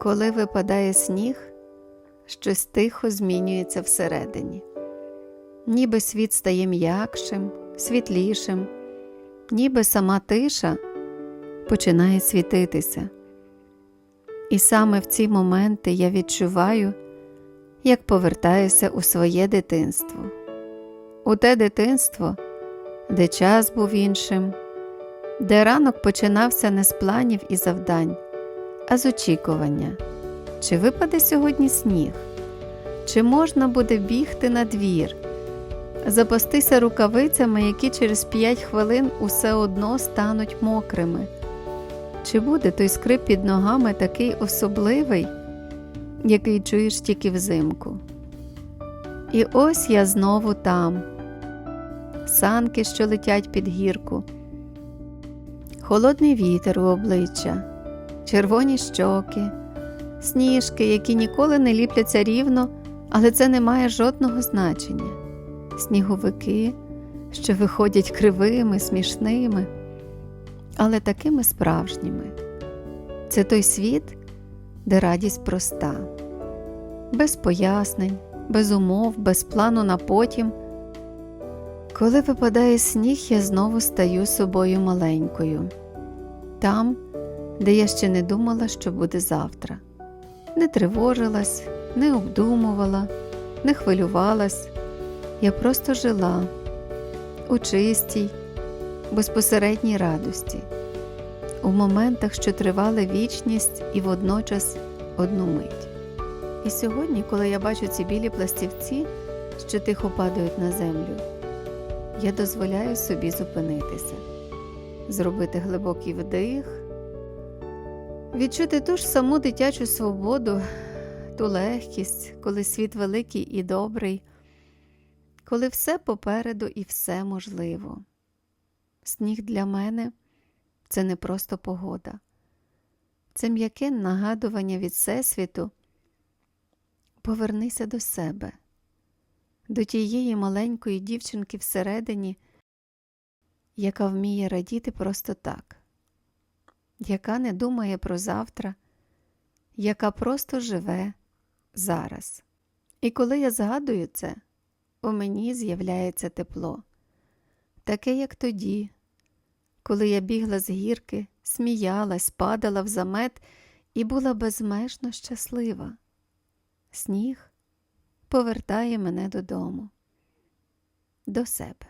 Коли випадає сніг, щось тихо змінюється всередині. Ніби світ стає м'якшим, світлішим, ніби сама тиша починає світитися. І саме в ці моменти я відчуваю, як повертаюся у своє дитинство, у те дитинство, де час був іншим, де ранок починався не з планів і завдань, а з очікування, чи випаде сьогодні сніг, чи можна буде бігти на двір, запастися рукавицями, які через 5 хвилин усе одно стануть мокрими. Чи буде той скрип під ногами такий особливий, який чуєш тільки взимку? І ось я знову там, санки, що летять під гірку, холодний вітер у обличчя, червоні щоки, сніжки, які ніколи не ліпляться рівно, але це не має жодного значення. Сніговики, що виходять кривими, смішними але такими справжніми. Це той світ, де радість проста, без пояснень, без умов, без плану на потім. Коли випадає сніг, я знову стаю собою маленькою, там, де я ще не думала, що буде завтра, не тривожилась, не обдумувала, не хвилювалась, я просто жила у чистій безпосередній радості, у моментах, що тривали вічність і водночас одну мить. І сьогодні, коли я бачу ці білі пластівці, що тихо падають на землю, я дозволяю собі зупинитися, зробити глибокий вдих, відчути ту ж саму дитячу свободу, ту легкість, коли світ великий і добрий, коли все попереду і все можливо. Сніг для мене це не просто погода, це м'яке нагадування від Всесвіту. Повернися до себе, до тієї маленької дівчинки всередині, яка вміє радіти просто так, яка не думає про завтра, яка просто живе зараз. І коли я згадую це, у мені з'являється тепло, таке, як тоді коли я бігла з гірки, сміялась, падала в замет і була безмежно щаслива. Сніг повертає мене додому, до себе.